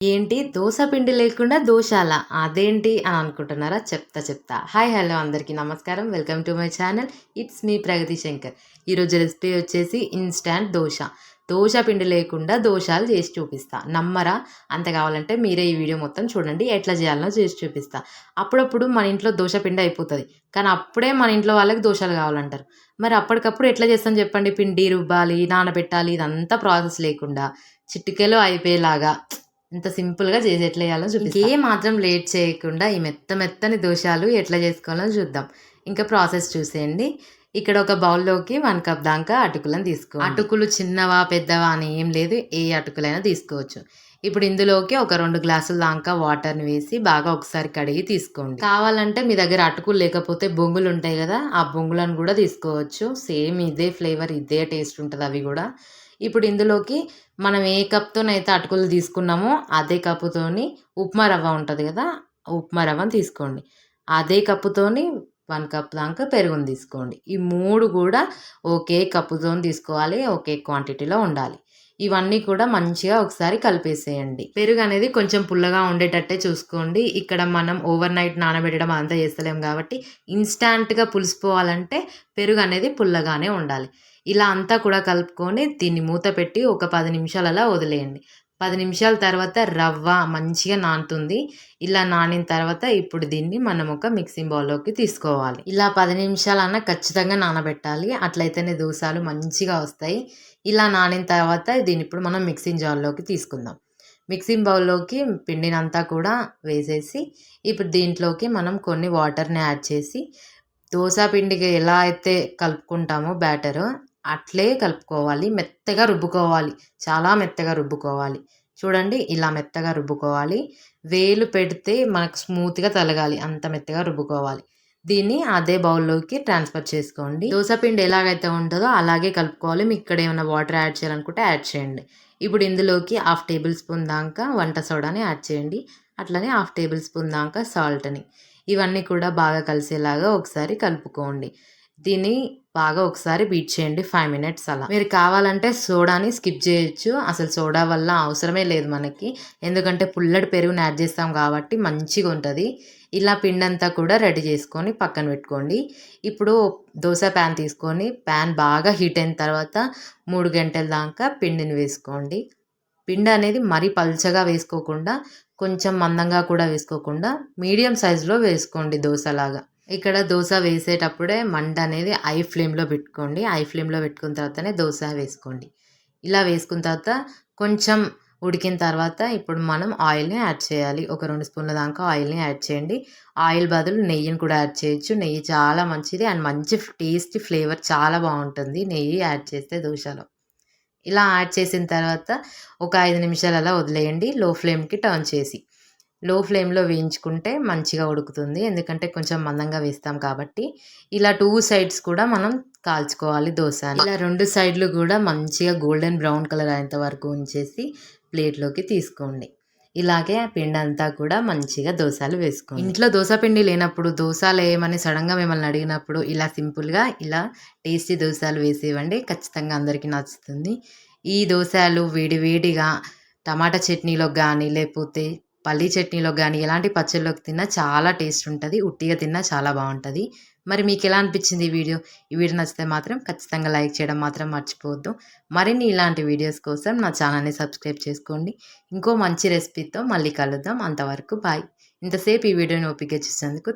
ఏంటి దోశ పిండి లేకుండా దోశాల అదేంటి అని అనుకుంటున్నారా? చెప్తా చెప్తా. హాయ్ హలో అందరికీ నమస్కారం. Welcome to my channel. It's me Pragati Shankar. ఈరోజు రెసిపీ వచ్చేసి ఇన్‌స్టాంట్ దోశ. దోశ పిండి లేకుండా దోషాలు చేసి చూపిస్తా. నమ్మరా? అంత కావాలంటే మీరే ఈ వీడియో మొత్తం చూడండి. ఎట్లా చేయాలనో చేసి చూపిస్తా. అప్పుడప్పుడు మన ఇంట్లో దోశ పిండి అయిపోతుంది కానీ అప్పుడే మన ఇంట్లో వాళ్ళకి దోషాలు కావాలంటారు. మరి అప్పటికప్పుడు ఎట్లా చేస్తాం చెప్పండి? పిండి రుబ్బాలి, నానబెట్టాలి ఇదంతా ప్రాసెస్ లేకుండా చిటికెలో అయిపోయేలాగా ఇంత సింపుల్‌గా చేసి ఎట్లా చేయాలో చూపిస్తా. ఇంకే మాత్రం లేట్ చేయకుండా ఈ మెత్త మెత్తని దోశలు ఎట్లా చేసుకోవాలో చూద్దాం. ఇంకా ప్రాసెస్ చూసేయండి. ఇక్కడ ఒక బౌల్‌లోకి 1 కప్ దాకా అటుకులను తీసుకో అటుకులు చిన్నవా, పెద్దవా అని ఏం లేదు. ఏ అటుకులైనా తీసుకోవచ్చు. ఇప్పుడు ఇందులోకి ఒక 2 గ్లాసుల దాకా వాటర్‌ని వేసి బాగా ఒకసారి కడిగి తీసుకోండి. కావాలంటే మీ దగ్గర అటుకులు లేకపోతే బొంగులు ఉంటాయి కదా! ఆ బొంగులను కూడా తీసుకోవచ్చు. సేమ్ ఇదే ఫ్లేవర్, ఇదే టేస్ట్ ఉంటది అవి కూడా. ఇప్పుడు ఇందులోకి మనం ఏ కప్‌తోనైతే అటుకులు తీసుకున్నామో అదే కప్పుతోని ఉప్మా రవ్వ ఉంటుంది కదా! ఉప్మా రవ్వని తీసుకోండి. అదే కప్పుతోని వన్ కప్ దాకా పెరుగుని తీసుకోండి. ఈ మూడు కూడా ఒకే కప్పుతో తీసుకోవాలి. ఒకే క్వాంటిటీలో ఉండాలి. ఇవన్నీ కూడా మంచిగా ఒకసారి కలిపేసేయండి. పెరుగు అనేది కొంచెం పుల్లగా ఉండేటట్టే చూసుకోండి. ఇక్కడ మనం ఓవర్ నైట్ నానబెట్టడం అంతా చేస్తలేం కాబట్టి ఇన్‌స్టాంట్‌గా పులిసిపోవాలంటే పెరుగు అనేది పుల్లగానే ఉండాలి. ఇలా అంతా కూడా కలుపుకొని దీన్ని మూత పెట్టి ఒక పది నిమిషాలలో వదిలేయండి. పది నిమిషాల తర్వాత రవ్వ మంచిగా నానుతుంది. ఇలా నానిన తర్వాత ఇప్పుడు దీన్ని మనం ఒక మిక్సింగ్ బౌల్‌లోకి తీసుకోవాలి. ఇలా పది నిమిషాలన్నా ఖచ్చితంగా నానబెట్టాలి. అట్లయితేనే దోసలు మంచిగా వస్తాయి. ఇలా నానిన తర్వాత దీన్ని ఇప్పుడు మనం మిక్సింగ్ జార్‌లోకి తీసుకుందాం. మిక్సింగ్ బౌల్‌లోకి పిండినంతా కూడా వేసేసి ఇప్పుడు దీంట్లోకి మనం కొన్ని వాటర్‌ని యాడ్ చేసి దోశ పిండికి ఎలా అయితే కలుపుకుంటామో బ్యాటరు అట్లే కలుపుకోవాలి. మెత్తగా రుబ్బుకోవాలి. చాలా మెత్తగా రుబ్బుకోవాలి. చూడండి ఇలా మెత్తగా రుబ్బుకోవాలి. వేలు పెడితే మనకు స్మూత్‌గా తలగాలి. అంత మెత్తగా రుబ్బుకోవాలి. దీన్ని అదే బౌల్‌లోకి ట్రాన్స్‌ఫర్ చేసుకోండి. దోస పిండి ఎలాగైతే ఉంటుందో అలాగే కలుపుకోవాలి. మీకు ఇక్కడ ఏమైనా వాటర్ యాడ్ చేయాలనుకుంటే యాడ్ చేయండి. ఇప్పుడు ఇందులోకి హాఫ్ టేబుల్ స్పూన్ దాకా వంట సోడాని యాడ్ చేయండి. అట్లనే హాఫ్ టేబుల్ స్పూన్ దాకా సాల్ట్‌ని. ఇవన్నీ కూడా బాగా కలిసేలాగా ఒకసారి కలుపుకోండి. దీన్ని బాగా ఒకసారి బీట్ చేయండి ఫైవ్ మినిట్స్ అలా. మీరు కావాలంటే సోడాని స్కిప్ చేయొచ్చు. అసలు సోడా వల్ల అవసరమే లేదు మనకి. ఎందుకంటే పుల్లడి పెరుగుని యాడ్ చేస్తాం కాబట్టి మంచిగా ఉంటుంది ఇలా పిండంతా కూడా రెడీ చేసుకొని పక్కన పెట్టుకోండి. ఇప్పుడు దోశ ప్యాన్ తీసుకొని ప్యాన్ బాగా హీట్ అయిన తర్వాత మూడు గంటల దాకా పిండిని వేసుకోండి. పిండి అనేది మరీ పల్చగా వేసుకోకుండా కొంచెం మందంగా కూడా వేసుకోకుండా మీడియం సైజులో వేసుకోండి దోసలాగా. ఇక్కడ దోశ వేసేటప్పుడే మంట అనేది ఐ ఫ్లేమ్‌లో పెట్టుకోండి. ఐ ఫ్లేమ్‌లో పెట్టుకున్న తర్వాతనే దోశ వేసుకోండి. ఇలా వేసుకున్న తర్వాత కొంచెం ఉడికిన తర్వాత ఇప్పుడు మనం ఆయిల్‌ని యాడ్ చేయాలి. ఒక రెండు స్పూన్ల దాకా ఆయిల్‌ని యాడ్ చేయండి. ఆయిల్ బదులు నెయ్యిని కూడా యాడ్ చేయొచ్చు. నెయ్యి చాలా మంచిది అండ్ మంచి టేస్టీ ఫ్లేవర్ చాలా బాగుంటుంది నెయ్యి యాడ్ చేస్తే దోశలో ఇలా యాడ్ చేసిన తర్వాత ఒక ఐదు నిమిషాలు అలా వదిలేయండి. లో ఫ్లేమ్‌కి టర్న్ చేసి. లో ఫ్లేమ్‌లో వేయించుకుంటే మంచిగా ఉడుకుతుంది. ఎందుకంటే కొంచెం మందంగా వేస్తాం కాబట్టి. ఇలా టూ సైడ్స్ కూడా మనం కాల్చుకోవాలి దోశ ఇలా రెండు సైడ్‌లు కూడా మంచిగా గోల్డెన్ బ్రౌన్ కలర్ అయ్యేంత వరకు ఉంచేసి ప్లేట్‌లోకి తీసుకోండి. ఇలాగే పిండంతా కూడా మంచిగా దోశలు వేసుకోండి. ఇంట్లో దోశ పిండి లేనప్పుడు దోశలు వేయమని సడన్గా మిమ్మల్ని అడిగినప్పుడు ఇలా సింపుల్‌గా ఇలా టేస్టీ దోశలు వేసి ఇవ్వండి. ఖచ్చితంగా అందరికీ నచ్చుతుంది. ఈ దోశలు వేడి వేడిగా టమాటా చట్నీలో కానీ లేకపోతే పల్లీ చట్నీలో కానీ ఎలాంటి పచ్చళ్ళలోకి తిన్నా చాలా టేస్ట్ ఉంటుంది ఉట్టిగా తిన్నా చాలా బాగుంటుంది మరి మీకు ఎలా అనిపించింది ఈ వీడియో? ఈ వీడియో నచ్చితే మాత్రం ఖచ్చితంగా లైక్ చేయడం మాత్రం మర్చిపోవద్దు. మరిన్ని ఇలాంటి వీడియోస్ కోసం నా ఛానల్‌ని సబ్స్క్రైబ్ చేసుకోండి. ఇంకో మంచి రెసిపీతో మళ్ళీ కలుద్దాం. అంతవరకు బాయ్. ఇంతసేపు ఈ వీడియోని ఓపికగా చూసినందుకు